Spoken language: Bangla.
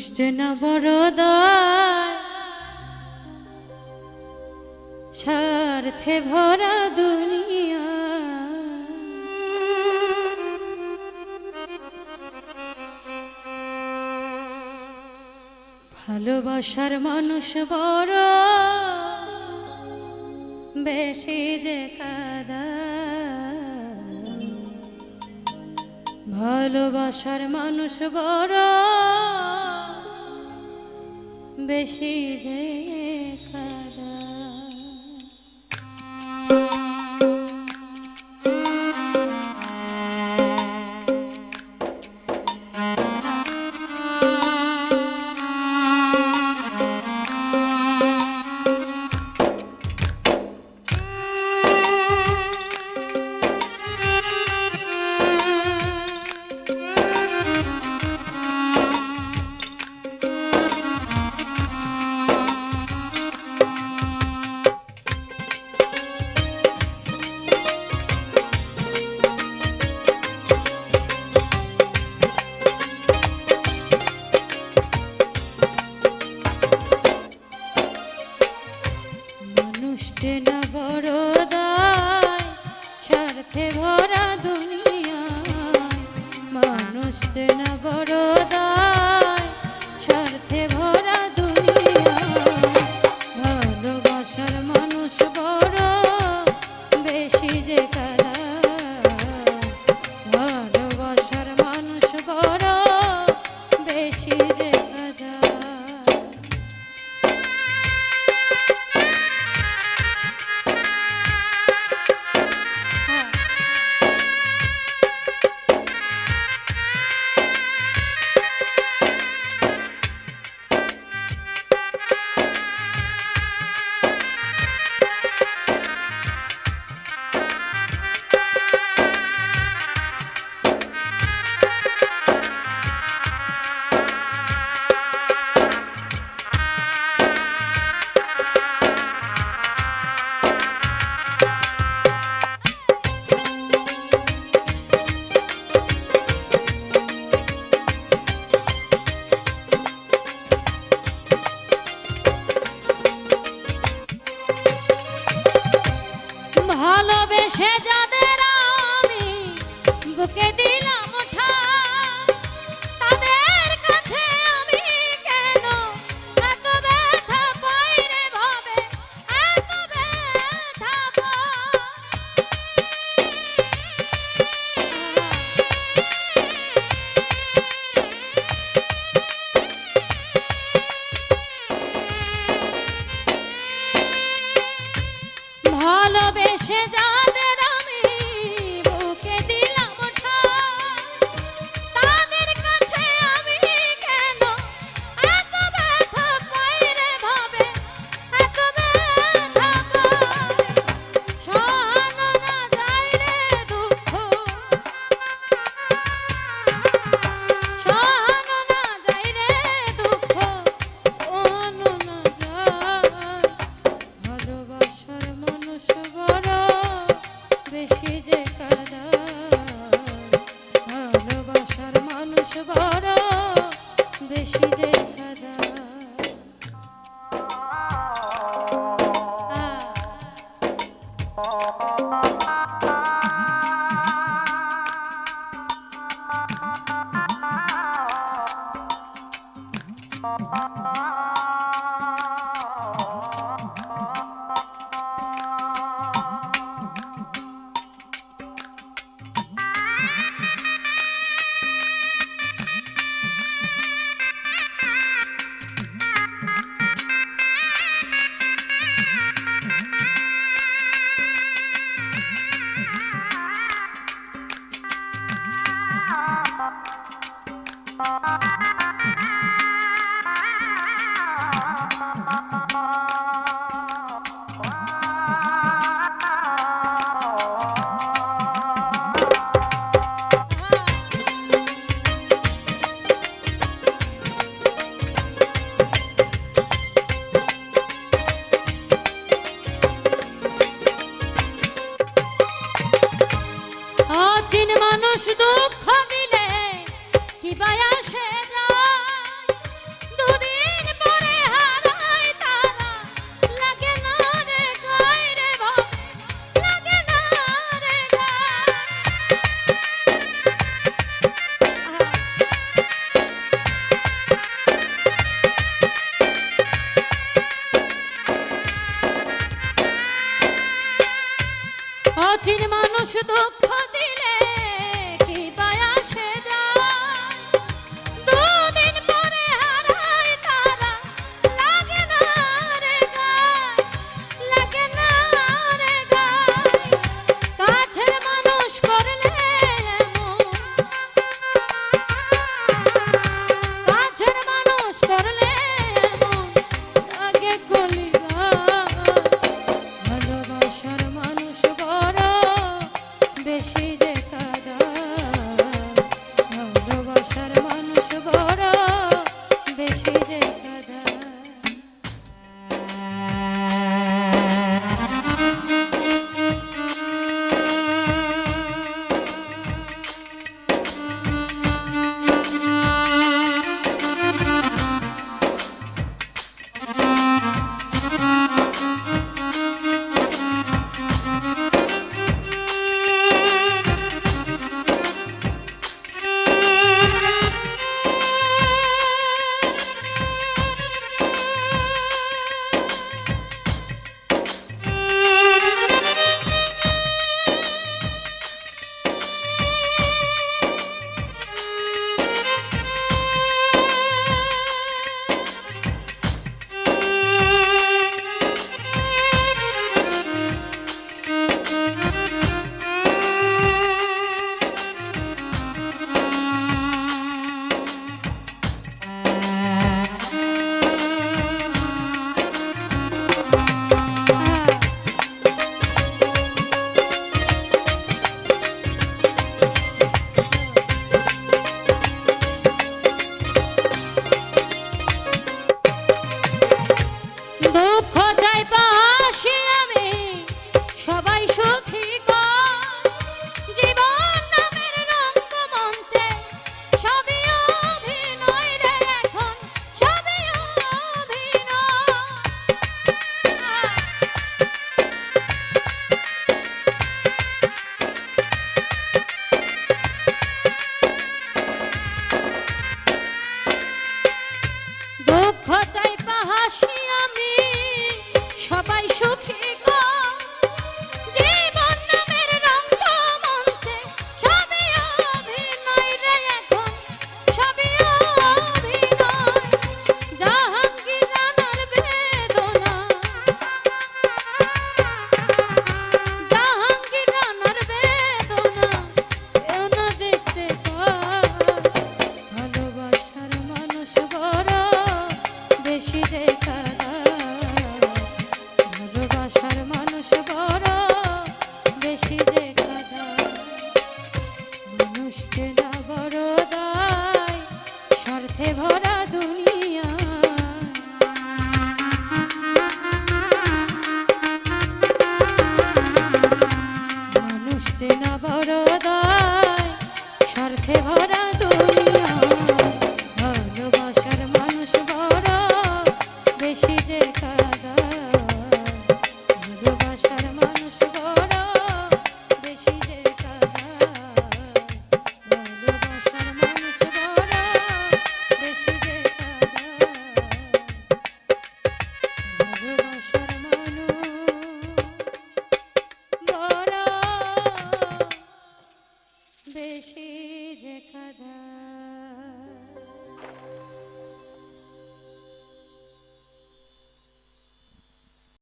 পুষ্টেন বরদায়। স্বার্থে ভরা দুনিয়া। ভালোবাসার মানুষ বড় বেশি যে কাদা। ভালোবাসার মানুষ বড় বেশি দেখা চেনা না বড় দায় স্বার্থে ভরা দুনিয়া মানুষ যে সে যাদের আমি বুকে অচিন মানুষ দুঃখ